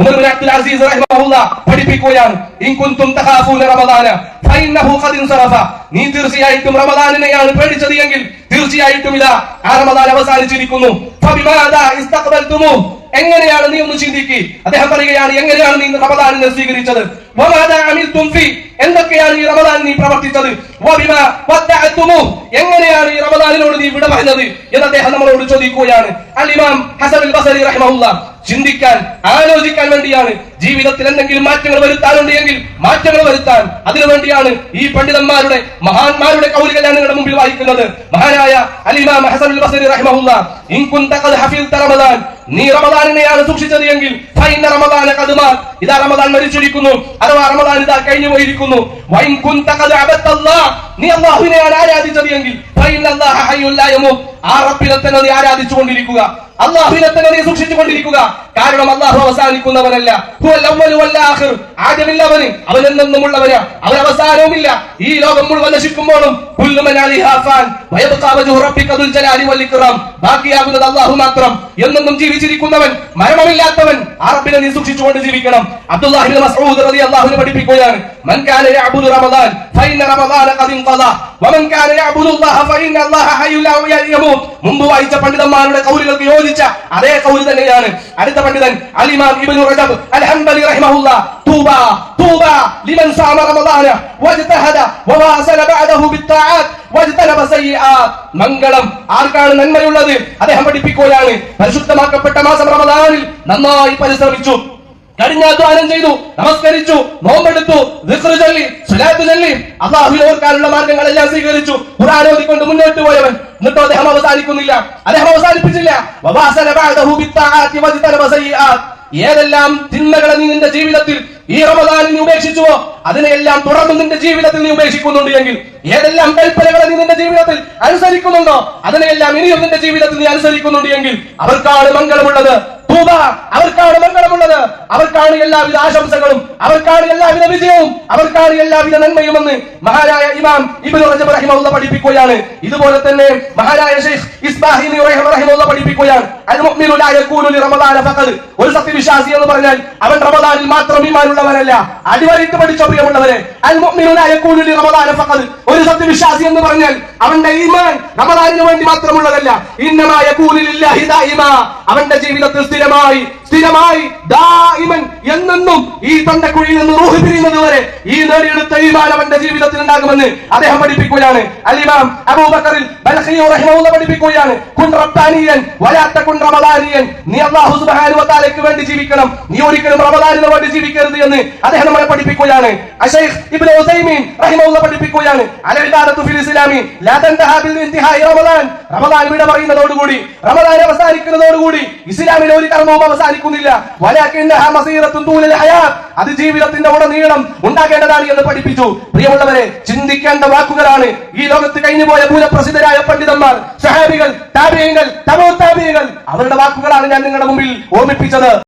Umar bin Abdul Azeez റഹിമഹുല്ല പഠിപ്പിക്കുകയാണ്. In കുൻതും റമദാന ഫഇന്നഹു ഖദ് ഇൻസറഫ. നീ തീർച്ചയായിട്ടും റമദാനിനെയാണ് പേടിച്ചത് എങ്കിൽ തീർച്ചയായിട്ടും ഇതാ ആ റമദാൻ അവസാനിച്ചിരിക്കുന്നു. ഫബിമാദാ ഇസ്തഖബൽതുമു? എങ്ങനെയാണ് നീ ഒന്ന് ചിന്തിക്ക്? അദ്ദേഹം പറയുകയാണ് എങ്ങനെയാണ് നീ റമദാനിനെ സ്വീകരിച്ചത്? എന്തൊക്കെയാണ് ഈ റമദാൻ നീ പ്രവർത്തിച്ചത്? എങ്ങനെയാണ് ഈ റമദാനിനോട് നീ വിട പറഞ്ഞത്? എന്ന് അദ്ദേഹം നമ്മളോട് ചോദിക്കുകയാണ്. അൽ ഇമാം ഹസൻ ബസരി റഹിമഹുല്ല ചിന്തിക്കാൻ ആലോചിക്കാൻ വേണ്ടിയാണ് ജീവിതത്തിൽ എന്തെങ്കിലും മാറ്റങ്ങൾ വരുത്താനുണ്ട് എങ്കിൽ മാറ്റങ്ങൾ വരുത്താൻ അതിനുവേണ്ടിയാണ് ഈ പണ്ഡിതന്മാരുടെ മഹാന്മാരുടെ കൗലികൾ ഞാൻ നിങ്ങളുടെ മുമ്പിൽ വായിക്കുന്നത്. മഹാനായ അലിമാം ഹസൻ റമദാൻ നീ റമദാനിനെയാണ് സൂക്ഷിച്ചത് എങ്കിൽ ഫൈന ഇതാ റമദാൻ മരിച്ചിരിക്കുന്നു അഥവാ റമദാൻ ഇതാ കഴിഞ്ഞു പോയിരിക്കുന്നു നീ അല്ലാഹുവിനെയാണ് ആരാധിച്ചത് എങ്കിൽ ഫൈന അള്ളാഹുവിനെ തന്നെ നീ സൂക്ഷിച്ചു കാരണം അള്ളാഹു അവസാനിക്കുന്നവനല്ല ആദ്യമില്ലവന് അവൻ അവരവസാനവുമില്ല. ഈ ലോകം മുഴുവൻ നശിക്കുമ്പോഴും ബാക്കിയാകുന്നത് അള്ളാഹു മാത്രം. എന്നെന്നും ജീവിച്ചിരിക്കുന്നവൻ മരണമില്ലാത്തവൻ ആ റബ്ബിനെ നീ സൂക്ഷിച്ചുകൊണ്ട് ജീവിക്കണം. അബ്ദുല്ലാഹി ഇബ്നു മസ്ഊദ് റളിയല്ലാഹു പഠിപ്പിക്കുകയാണ് മൻ കാന യഅബുദു റമദാൻ ഫഇന്ന റമദാന ഖദ് ഇൻഖദാ വമൻ കാന യഅബുദു അല്ലാഹ ഫഇന്ന അല്ലാഹ ഹയ്യുൽ ലാ യമൂത് മുമ്പ് വായിച്ച പണ്ഡിതന്മാരുടെ കൗലുകൾക്ക് യോജിച്ച അതേ കൗൽ തന്നെയാണ്. അടുത്ത പണ്ഡിതൻ അലിമാം ഇബ്നു റജബ് അൽ ഹംബലി റഹിമഹുല്ല. തൂബ طوبى لمن صام رمضان واجتهد وواصل بعده بالطاعات واجتنب سيئات മംഗളം ആർക്കാണ് നന്മയുള്ളത്? അദ്ദേഹം പഠിപ്പിക്കുകയാണ്. പരിശുദ്ധമാക്കപ്പെട്ട മാസം റമദാനിൽ നന്നായി പരിശ്രമിച്ചു. കഠിനാധ്വാനം ചെയ്തു. നമസ്കരിച്ചു. നോമ്പെടുത്തു. ചൊല്ലി. മാർഗങ്ങളെല്ലാം സ്വീകരിച്ചു. ഖുർആൻ ഓതിക്കൊണ്ട് മുന്നോട്ട് പോയവൻ. എന്നിട്ടോ അദ്ദേഹം അവസാനിക്കുന്നില്ല. അദ്ദേഹം അവസാനിപ്പിച്ചില്ല. ഏതെല്ലാം തിന്മകളെ നീ നിന്റെ ജീവിതത്തിൽ ഈ റമദാനിൽ നീ ഉപേക്ഷിച്ചുവോ അതിനെയെല്ലാം തുടർന്ന് നിന്റെ ജീവിതത്തിൽ നീ ഉപേക്ഷിക്കുന്നുണ്ട് എങ്കിൽ ഏതെല്ലാം കൽപ്പനകളെ നീ നിന്റെ ജീവിതത്തിൽ അനുസരിക്കുന്നുണ്ടോ അതിനെയെല്ലാം ഇനിയും നിന്റെ ജീവിതത്തിൽ നീ അനുസരിക്കുന്നുണ്ട് എങ്കിൽ അവർക്കാണ് മംഗളമുള്ളത്. അവർക്കാണ് മംഗളമുള്ളത്. അവർക്കാണ് എല്ലാവിധ ആശംസകളും അവർക്കാണ് എല്ലാവിധ വിജയവും അവർക്കാണ് എല്ലാവിധ നന്മയുമെന്ന് മഹാരായ ഇമാം ഇബ്നു റജബ് റഹിമഹുല്ല പഠിപ്പിക്കുകയാണ്. ഇതുപോലെ തന്നെ മഹാരായ ഷെയ്ഖ് ഇസ്ബാഹിനി റഹിമഹുല്ല പഠിപ്പിക്കുകയാണ്. അൽ മുഅ്മിനു ലാ യകൂനു ലി റമദാന ഫഖദ്. ഒരു സത്യവിശ്വാസി എന്ന് പറഞ്ഞാൽ അവൻ റമദാനിൽ മാത്രം ഈമാനുള്ളവനല്ല. അടിവരയിട്ട് പഠിച്ച പ്രിയമുള്ളവരെ അൽ മുഅ്മിനു ലാ യകൂനു ലി റമദാന ഫഖദ്. ഒരു സത്യവിശ്വാസി എന്ന് പറഞ്ഞാൽ അവന്റെ ഈമാൻ റമദാനിന് വേണ്ടി മാത്രമുള്ളതല്ല. ഇന്നമാ യകൂനു ലില്ലാഹി ദായിമ അവന്റെ ജീവിതത്തിൽ സ്ഥിരമായി സ്ഥിരമായി ദായിമൻ എന്നെന്നും ഈ തൊണ്ടക്കുഴിയിൽ നിന്ന് റൂഹ് പിരിയുന്നത് വരെ ഈ നേടിയെടുത്ത ഈമാനം അവന്റെ ജീവിതത്തിൽ ഉണ്ടാകുമെന്ന് അദ്ദേഹം പഠിപ്പിക്കുകയാണ്. അലിമാം അബൂബക്കറിൽ പഠിപ്പിക്കുകയാണ്. കുൻ റബ്ബാനിയൻ വലാത്ത കുൻ റമദാനിയൻ. നീ അല്ലാഹു സുബ്ഹാനഹു വേണ്ടി ജീവിക്കണം. നീ ഒരിക്കലും റമദാനിന് വേണ്ടി ജീവിക്കരുത് എന്ന് അദ്ദേഹം നമ്മളെ പഠിപ്പിക്കുകയാണ്. അശൈഖ് ഇബ്നു ഉസൈമീൻ റഹിമഹുല്ല പഠിപ്പിക്കുകയാണ്. അൽ ഫിൽ ഇസ്ലാമി ലാ തൻതഹാ ഇന്തിഹായി റമദാൻ. റമദാൻ വിട പറയുന്നതോടുകൂടി റമദാൻ അവസാനിക്കുന്നതോടുകൂടി ഇസ്ലാമിലെ ഒരു കർമ്മവും അവസാനിക്കുന്നില്ല. വലാക്കിൻ അത് ജീവിതത്തിന്റെ ഉടനീളം ഉണ്ടാകേണ്ടതാണ് എന്ന് പഠിപ്പിച്ചു. പ്രിയമുള്ളവരെ ചിന്തിക്കേണ്ട വാക്കുകളാണ്. ഈ ലോകത്ത് കഴിഞ്ഞുപോയ ഭൂലപ്രസിദ്ധരായ പണ്ഡിതന്മാർ സഹാബികൾ അവരുടെ വാക്കുകളാണ് ഞാൻ നിങ്ങളുടെ മുമ്പിൽ ഓർമ്മിപ്പിച്ചത്.